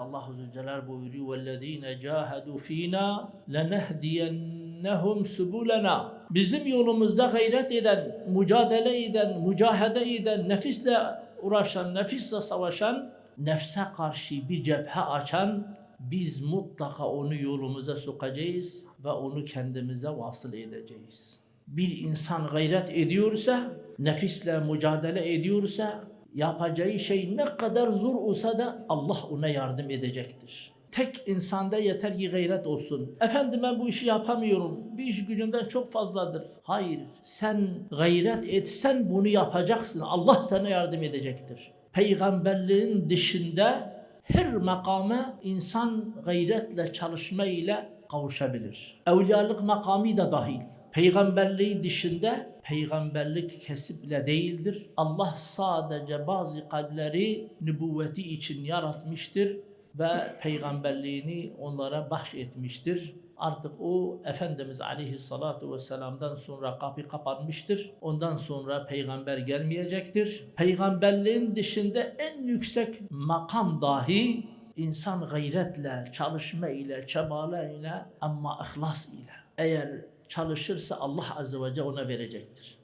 Allah Azze Celal buyuruyor وَالَّذ۪ينَ جَاهَدُوا ف۪ينَا لَنَهْدِيَنَّهُمْ سُبُولَنَا Bizim yolumuzda gayret eden, mücadele eden, mücahede eden, nefisle uğraşan, nefisle savaşan, nefse karşı bir cephe açan, biz mutlaka onu yolumuza sokacağız ve onu kendimize vasıl edeceğiz. Bir insan gayret ediyorsa, nefisle mücadele ediyorsa, yapacağı şey ne kadar zor olsa da Allah ona yardım edecektir. Tek insanda yeter ki gayret olsun. Efendim ben bu işi yapamıyorum. Bir iş gücümden çok fazladır. Hayır. Sen gayret etsen bunu yapacaksın. Allah sana yardım edecektir. Peygamberliğin dışında her makama insan gayretle çalışma ile kavuşabilir. Evliyalık makamı da dahil. Peygamberliği dışında peygamberlik kesiple değildir. Allah sadece bazı kalpleri nübüvveti için yaratmıştır ve peygamberliğini onlara bahşetmiştir. Artık o Efendimiz Aleyhissalatu vesselam'dan sonra kapı kapanmıştır. Ondan sonra peygamber gelmeyecektir. Peygamberliğin dışında en yüksek makam dahi insan gayretle, çalışma ile, çabala ile ama ihlas ile. Eğer çalışırsa Allah Azze ve Celle ona verecektir.